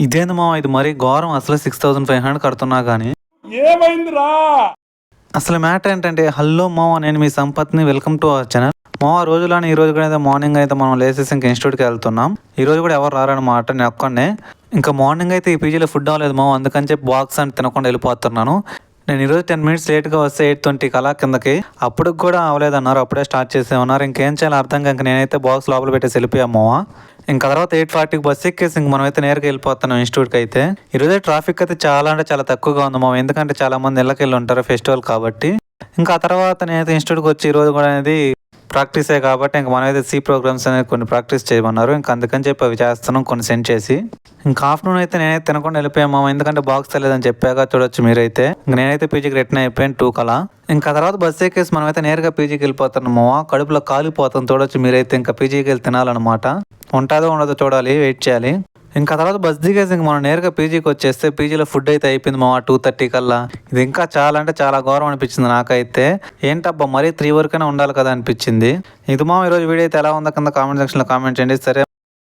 ఇదేంది మామ ఇది మరీ ఘోరం. అసలు సిక్స్ థౌసండ్ ఫైవ్ హండ్రెడ్ కడుతున్నా కానీ ఏమైందిరా? అసలు మ్యాటర్ ఏంటంటే హలో మామ నేను మీ సంపత్ని వెల్కమ్ టు అవర్ ఛానల్. మామ రోజులోని ఈ రోజు కూడా అయితే మార్నింగ్ అయితే మనం లేసేసి ఇంకా ఇన్స్టిట్యూట్కి వెళ్తున్నాం. ఈ రోజు కూడా ఎవరు రారనమాట నేను ఒక్కడే ఇంకా మార్నింగ్ అయితే ఈ పీజీలో ఫుడ్ అవ్వలేదు మామ అందుకని చెప్పి బాక్స్ అని తినకుండా వెళ్ళిపోతున్నాను. నేను ఈరోజు టెన్ మినిట్స్ లేట్గా వస్తే ఎయిట్ ట్వంటీకి అలా కిందకి. అప్పుడు కూడా అవ్వలేదన్నారు అప్పుడే స్టార్ట్ చేసేమన్నారు. ఇంకేం చేయాలి అర్థం కాక నేనైతే బాక్స్ లోపల పెట్టేసి వెళ్ళిపోయాము ఇంకా తర్వాత ఎయిట్ ఫార్టీకి బస్ ఎక్కేసి ఇంక మనం అయితే నేరుగా వెళ్ళిపోతున్నాం ఇన్స్టిట్యూట్కి అయితే. ఈరోజు ట్రాఫిక్ అయితే చాలా అంటే చాలా తక్కువగా ఉంది మామ. ఎందుకంటే చాలా మంది ఇళ్ళకెళ్ళి ఉంటారు ఫెస్టివల్ కాబట్టి. ఇంకా ఆ తర్వాత నేనైతే ఇన్స్టిట్యూట్కి వచ్చి ఈరోజు కూడా అనేది ప్రాక్టీసే కాబట్టి ఇంకా మనం అయితే సి ప్రోగ్రామ్స్ అనేవి కొన్ని ప్రాక్టీస్ చేయమన్నారు. ఇంకా అందుకని చెప్పి అవి చేస్తున్నాం కొన్ని సెండ్ చేసి. ఇంకా ఆఫ్టర్నూన్ అయితే నేనైతే తినకుండా వెళ్ళిపోయాము ఎందుకంటే బాక్స్ తెలియదని చెప్పాక చూడొచ్చు మీరైతే. ఇంక నేనైతే పీజీకి రిటర్న్ అయిపోయాను టూ కలా ఇంకా తర్వాత బస్ ఎక్కేసి మనమైతే నేరుగా పీజీకి వెళ్ళిపోతున్నాము కడుపులో కాలిపోతాం చూడొచ్చు మీరైతే. ఇంకా పీజీకి వెళ్ళి తినాలన్నమాట. ఉంటుందో ఉండదో చూడాలి వెయిట్ చేయాలి. ఇంకా తర్వాత బస్ దిగేసి ఇంక మనం నేరుగా పీజీకి వచ్చేస్తే పీజీలో ఫుడ్ అయితే అయిపోయింది మా టూ థర్టీ కల్లా. ఇది ఇంకా చాలా అంటే చాలా ఘోరం అనిపించింది నాకైతే. ఏంటబ్బా మరీ త్రీ వరకైనా ఉండాలి కదా అనిపించింది. ఇది మా ఈరోజు వీడియో అయితే ఎలా ఉందో కింద కామెంట్ సెక్షన్లో కామెంట్ చేయండి. సరే